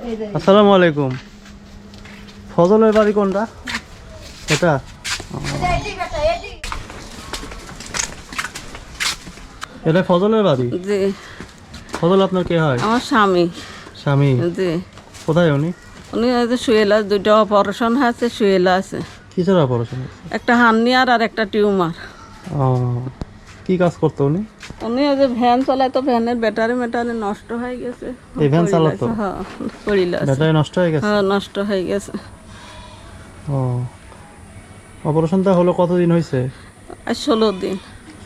আসসালামু আলাইকুম। ফজলের বাড়ি কোনটা? এটা? এটা ফজলের বাড়ি? জি। ফজল আপনার কে হয়? আমার স্বামী। স্বামী? জি। কোথায় উনি? উনি হয়তো শুয়েলা দুটো অপারেশন হয়েছে শুয়েলা আছে। কিসের অপারেশন একটা হার্নিয়ার আর একটা টিউমার। ও কি কাজ করতো উনি? উনি ওই যে ভ্যান চালায় তো ভ্যানের ব্যাটারি ম্যাটারি নষ্ট হয়ে গেছে। এই ভ্যান চালাতো? হ্যাঁ পড়িল ব্যাটারি নষ্ট হয়ে গেছে? হ্যাঁ নষ্ট হয়ে গেছে। ও। অপারেশনটা হলো কতদিন হয়েছে ষোলো দিন।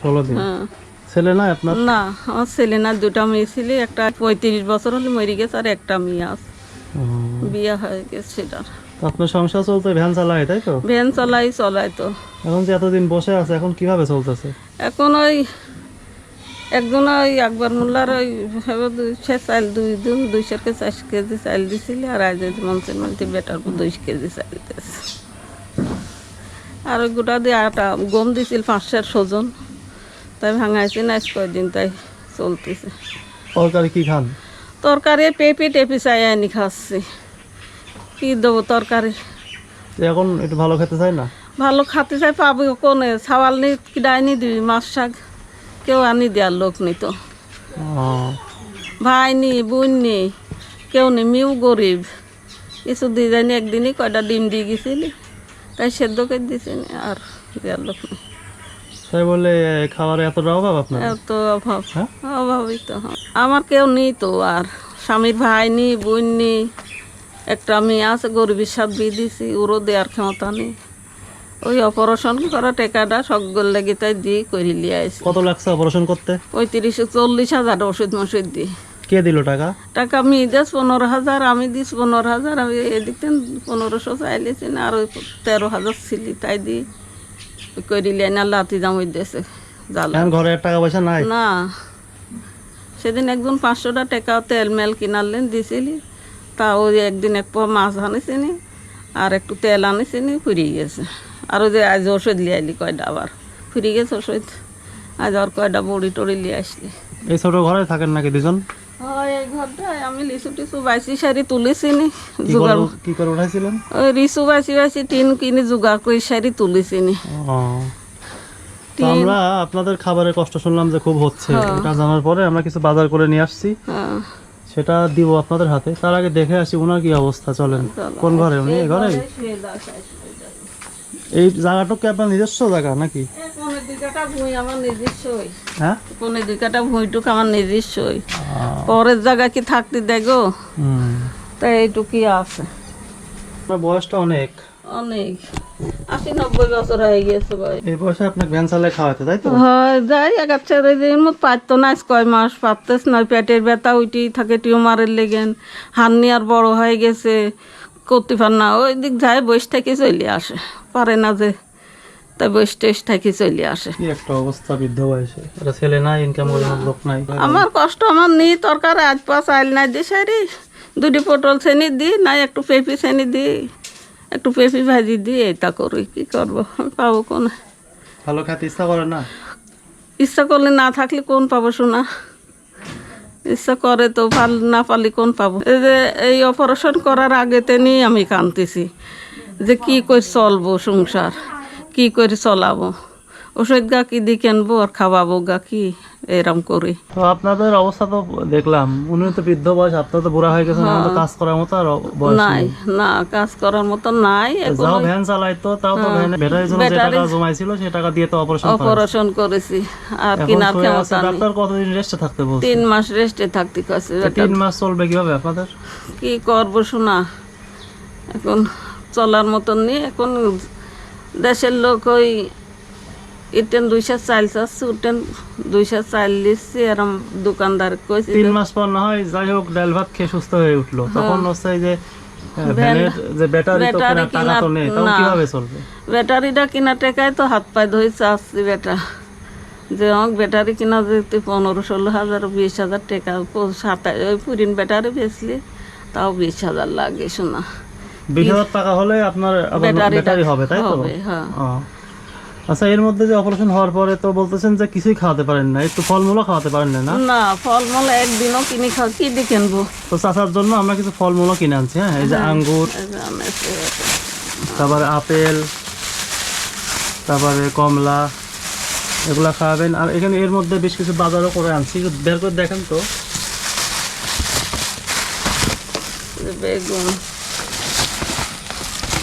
ষোলো দিন? হ্যাঁ। ছেলে না আপনার? না আমার ছেলে না দুটা মেয়ে ছিল একটা পঁয়ত্রিশ বছর হলে মরে গেছে আর একটা মেয়ে আছে। বিয়ে হয়ে গেছে সেটার আপনার সংসার চলতে ভ্যান চালায় তাই তো? ভ্যান চালাই চলাই তো। এখন যে এতদিন বসে আছে এখন কীভাবে চলতেছে? এখন ওই একজন ওই আকবর মোল্লার ওই দুইশো চাল দুই দিন দুইশো কে চার কেজি চাল দিছিল আর আজ মঞ্চের মধ্যে বেটার উপর দুই কেজি চাল দিতেছে। আর ওই গোটা দিয়ে আটা গম দিছিল পাঁচশোর সজন তাই ভাঙাইছি না আজ কয়দিন তাই চলতেছে। তরকারি কি খান? তরকারি পেঁপে টেপি চাই আনি খাচ্ছি। কি দেবো তরকারি? এখন একটু ভালো খেতে চাই না? ভালো খাতে চাই পাবি কোনে? ছাওয়াল নি কিডাই নি দিবি মাছ শাক। কেউ আনি দেওয়ার লোক নেই তো। ভাই নি বোন নি কেউ নি মিউ গরিব। কিছু দিয়ে যায়নি একদিনই কয়টা ডিম দিয়ে গেছিলি তাই সেদ্ধ করে দিছি নি আর দেওয়ার লোক নেই। তাই বলে খাবারে এতটা অভাব আপনার এত অভাব হ্যাঁ? অভাবই তো। আমার কেউ নেই তো আর স্বামীর ভাই নি বোন নি একটা মেয়ে আছে গরিবের সাথ বিয়ে দিছি ওরও দেওয়ার ক্ষমতা নেই। ওই অপারেশন করা টেকাটা সকল লেগে তাই দিয়ে করে লিয়ে কত লাগছে অপারেশন করতে? পঁয়ত্রিশ চল্লিশ হাজার ওষুধ মশুদ দিয়ে কে দিল টাকা? টাকা আমি দিস পনেরো হাজার আমি দিস পনেরো হাজার আমি এদিক পনেরোশো চাইলেছি না আর ওই তেরো হাজার ছিলি তাই দি করিলে না লাতি দেশে জ্বালা। এখন ঘরে টাকা পয়সা নাই? না। সেদিন একজন পাঁচশোটা টাকা তেল মেল কিনালেন দিছিলি। তা ওই একদিন এক পোয়া মাছ আনিছিনি আর একটু তেল আনিছিনি ফুরিয়ে গেছে। আর ওই যে আজ ওষুধ লিয়ে আইলি কয়টা আবার? ফুরিয়ে গেছে ওষুধ? আজ আর কয়টা বড়ি টড়ি লিয়ে আসলি? এই ছোট ঘরে থাকেন নাকি দুজন? হয় আমি লিচু টিচু শাড়ি তুলেছিনি কি জোগাড় কি করে উঠাইছিলেন? ওই টিন কিনে জোগাড় করে তুলেছিনি। আমরা আপনাদের খাবারের কষ্ট শুনলাম যে খুব হচ্ছে। এটা জানার পরে আমরা কিছু বাজার করে নিয়ে আসছি। হ্যাঁ। সেটা দিব আপনাদের হাতে। তার আগে দেখে আসি ওনার কি অবস্থা চলেন। কোন ঘরে? উনি ঘরে এই জায়গাটুকু কি আপনার নিজস্ব জায়গা নাকি? পনেরো দুই কাটা ভুঁই আমার নিজস্বই। হ্যাঁ? পনেরো দুই কাটা ভুঁইটুক আমার নিজস্বই। পরের জায়গা কি থাকতে দেখো? এইটুকুই আছে। আপনার বয়সটা অনেক। অনেক। আশি নব্বই বছর হয়ে গেছে ভাই এই বয়সে আপনাকে ভ্যান চালায় খাওয়াতে তাই তো? হয় যাই এগার ছেড়ে দিন মত পারতো না কয় মাস পেটের ব্যথা উঠি থাকে টিউমারের লেগেন হার্নিয়ার বড় হয়ে গেছে। করতে পার না। ওই দিক যায় বসে থেকে চলে আসে। পারে না যে তাই বসে টেস থেকে চলে আসে। একটা অবস্থা বৃদ্ধ বয়সে? এটা ছেলে নাই ইনকাম করার লোক নাই। আমার কষ্ট আমার নেই তরকারি আজ পাঁচ আইল নাই দি সারি। দুটি পটল শ্রেণি দি নাই একটু পেঁপি শ্রেণি দি। একটু পেঁপি ভাজি দি এটা করি কি করব? আমি পাবো কোন? ভালো খেতে ইচ্ছা করে না? ইচ্ছা করলে না থাকলে কোন পাবো শোনা ইচ্ছা করে তো ভালো না পালি কোন পাবো? এই যে এই অপারেশন করার আগে তেনি আমি কানতেছি যে কি করে চলবো সংসার? কি করে চলাবো? ওষুধ গা কি দি কেনবো আর খাওয়াবো গা কি? এরম করি। তো আপনাদের অবস্থা তো দেখলাম উনি তো বৃদ্ধ বয়স আপনার তো বুড়া হয়ে গেছেন এখন কাজ করার মতো আর বয়স নাই না কাজ করার মতো নাই যাও ভ্যান চালাইতো তাও তো ভ্যান ব্যাটারির জন্য যে টাকা জমাইছিল সেই টাকা দিয়ে তো অপারেশন অপারেশন করেছি আর কিনার ক্ষমতা নেই। ডাক্তার কতদিন রেস্টে থাকতে বলছে? তিন মাস রেস্টে থাকতে কাছে তিন মাস চলবে কীভাবে আপনাদের? কি করব শোনা এখন চলার মতন নেই এখন দেশের লোক ওই ইটেন দুইশো চাল চাচ্ছে উঠেন দুইশো চাল দিচ্ছি এরম দোকানদার কইছি তিন মাস পর না হয় যাই হোক ডাল ভাত খেয়ে সুস্থ হয়ে উঠল। তখন হচ্ছে যে যে ব্যাটারি তো টাকা তো নেই তখন কীভাবে চলবে? ব্যাটারিটা কিনা টেকায় তো হাত পায়ে ধরে চাচ্ছি বেটা যে আমার ব্যাটারি কিনা যেতে পনেরো ষোলো হাজার বিশ হাজার টাকা সাতাশ ওই পুরিন ব্যাটারি বেচলে তাও বিশ হাজার লাগে শোনা। বিশ হাজার টাকা হলে আপনার ব্যাটারি হবে তাই তো? হ্যাঁ। আচ্ছা এর মধ্যে যে অপারেশন হওয়ার পরে তো বলতেছেন যে কিছুই খাওয়াতে পারেন না একটু ফলমূলও খাওয়াতে পারেন না না? ফলমূল একদিনও কিনে খাও কি দিয়ে কিনবো? তো চাচার জন্য আমরা কিছু ফলমূলও কিনে আনছি হ্যাঁ? এই যে আঙ্গুর এই যে আনাইছে। তারপরে আপেল তারপরে কমলা এগুলা খাওয়াবেন। আর এখানে এর মধ্যে বেশ কিছু বাজারও করে আনছি বের করে দেখেন তো। বেগুন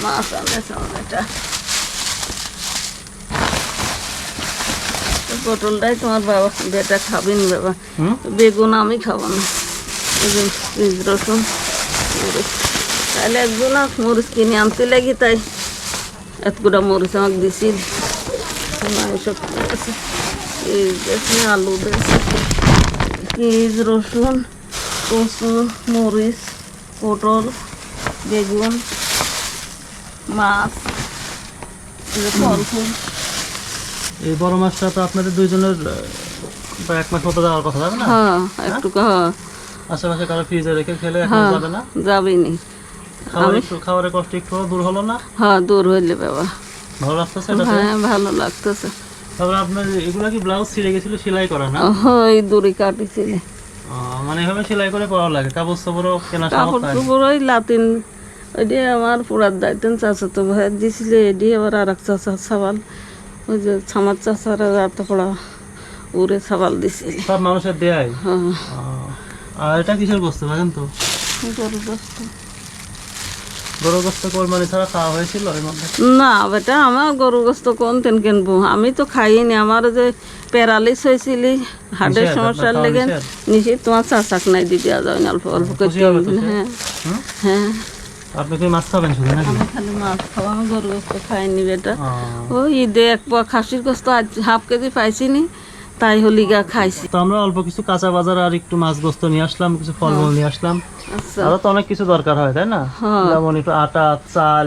মাছ আনেছে এটা? পটলটাই তোমার বাবা বেটা খাবেন বাবা। বেগুন আমি খাব না। রসুন। তাহলে একজন মরিচ কিনে আনতে লাগি তাই। এতগুলো মরিচ আমাকে দিছিল এই দেখছি আলু পেঁয়াজ রসুন কচু মরিচ পটল বেগুন মাছ ফল ফুল এই বড় মাছটা তো আপনাদের দুইজনের প্রায় এক মাস মতো যাওয়ার কথা যাবে না? হ্যাঁ একটু হ্যাঁ? আশেপাশে কারও ফ্রিজে রেখে খেলে এখন হ্যাঁ যাবে না? খাবার একটু খাবারের কষ্ট একটু দূর হলো না? হ্যাঁ দূর হইলে বাবা। ভালো লাগতেছে হ্যাঁ ভালো লাগতেছে। তারপরে আপনার এগুলা কি ব্লাউজ ছিঁড়ে গেছিল? সেলাই করা না? ওই দড়ি কাটিছিলে। মানে এভাবে সেলাই করে পড়া লাগে। কাপড় চাপড়ও কেনা কাপড় হয় না। ওই লাতিন ওইটি আমার পুরার দায়িত্ব চাচা তো ভাই দিছিলে এডি আবার আর এক চাচা সাবাল ওই যে ছামার চাচারা রাত পড়া উড়ে সাবাল দিছিল। সব মানুষের দেয় হ্যাঁ। আর এটা কিসের বস্তু জানেন তো? হয়েছিল না বেটা আমার গরু গোস্ত কোন তেন কিনবো? আমি তো খাইনি আমার যে প্যারালিস হয়েছিল হার্টের সমস্যার লেগে? নিশ্চিত তোমার চাচাক নাই দিদি যাও অল্প অল্প করে? হ্যাঁ। হ্যাঁ। আপনি কি মাছ খাবেন শুধু নাকি? আমি খালি মাছ খাওয়া আমি গরু গোস্ত খাইনি বেটা। ও। ঈদে এক পোয়া খাসির গোস্ত আজ হাফ কেজি পাইছি নি তাই হলিগা খাইছি। তো আমরা অল্প কিছু কাঁচা বাজার আর একটু মাছ গোস্ত নিয়ে আসলাম কিছু ফলমূল নিয়ে আসলাম। আচ্ছা। আরও তো অনেক কিছু দরকার হয় তাই না? হ্যাঁ। যেমন একটু আটা চাল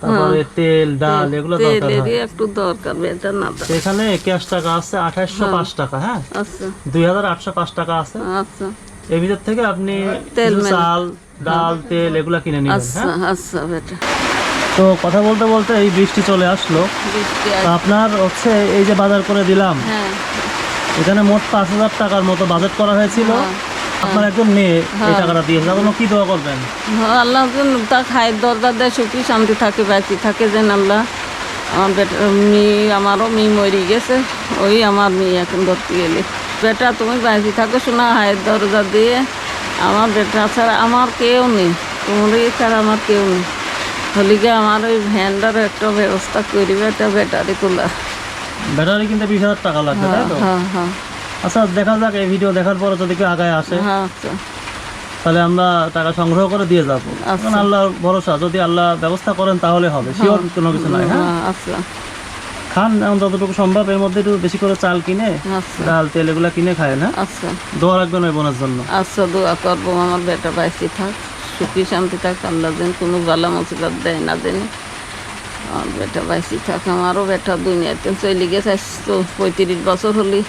তারপরে তেল ডাল এগুলো দরকার হয়। একটু দরকার বেটা না। এখানে ক্যাশ টাকা আছে আঠাশশো পাঁচ টাকা হ্যাঁ? আচ্ছা। দুই হাজার আটশো পাঁচ টাকা আছে। আচ্ছা। এর ভিতর থেকে আপনি তেল চাল ডাল তেল এগুলা কিনে নিবেন আচ্ছা হ্যাঁ? আচ্ছা বেটা। তো কথা বলতে বলতে এই বৃষ্টি চলে আসলো। আপনার হচ্ছে এই যে বাজার করে দিলাম হ্যাঁ। এখানে মোট পাঁচ হাজার টাকার মতো বাজেট করা হয়েছিল। আপনার একজন মেয়ে এই টাকাটা দিয়েছে তার কি দোয়া করবেন? হ্যাঁ, আল্লাহ যেন তা খায়ের দরজা দেয় সুখী শান্তি থাকে বাঁচি থাকে যেন আল্লাহ। আমার বেটা মেয়ে আমারও মেয়ে মরে গেছে ওই আমার মেয়ে এখন ধরতে গেলে। বেটা তুমি বাঁচি থাকো শোনা হায়ের দরজা দিয়ে। আমার বেটা ছাড়া আমার কেউ নেই। তোমার ছাড়া আমার কেউ নেই। হলিগে আমার ওই ভ্যানটার একটা ব্যবস্থা করিবে একটা ব্যাটারি তোলা ব্যাটারি কিনতে বিশ হাজার টাকা লাগবে তাই তো? হ্যাঁ হ্যাঁ আচ্ছা দেখা যাক এই ভিডিও দেখার পরে যদি কেউ আগায় আসে হ্যাঁ আচ্ছা। তাহলে আমরা টাকা সংগ্রহ করে দিয়ে যাব। আচ্ছা। আল্লাহর ভরসা যদি আল্লাহ ব্যবস্থা করেন তাহলে হবে শিওর কোনো কিছু নাই হ্যাঁ? হ্যাঁ আচ্ছা। খান যতটুকু সম্ভব এর মধ্যে একটু বেশি করে চাল কিনে আচ্ছা। ডাল তেল এগুলা কিনে খায় না? আচ্ছা। দোয়া রাখবেন ওই বোনের জন্য। আচ্ছা দোয়া করব আমার বেটা বাইসি থাক সুখী শান্তি থাক আল্লাহ যেন কোনো গালা মুসিবত দেয় না দেন আমার বেটা বাইসি থাক আমারও বেটা দুনিয়াতে চলে গেছে তো পঁয়ত্রিশ বছর হলি।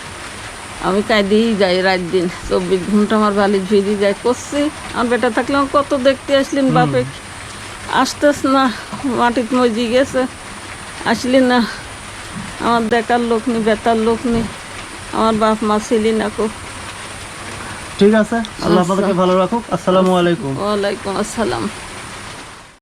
আমি কাঁদিই যাই রাত দিন চব্বিশ ঘণ্টা আমার বালিশ ভিজি যাই করছি। আমার বেটা থাকলে আমার কত দেখতে আসলেন বাপে আসতেস না মাটিত মজি গেছে আসলি না। আমার দেখার লোক নেই বেতার লোক নেই আমার বাপ মা ছিলি না কো। ঠিক আছে আল্লাহ আপনাদেরকে ভালো রাখুক। আসসালামু আলাইকুম। ওয়ালাইকুম আসসালাম।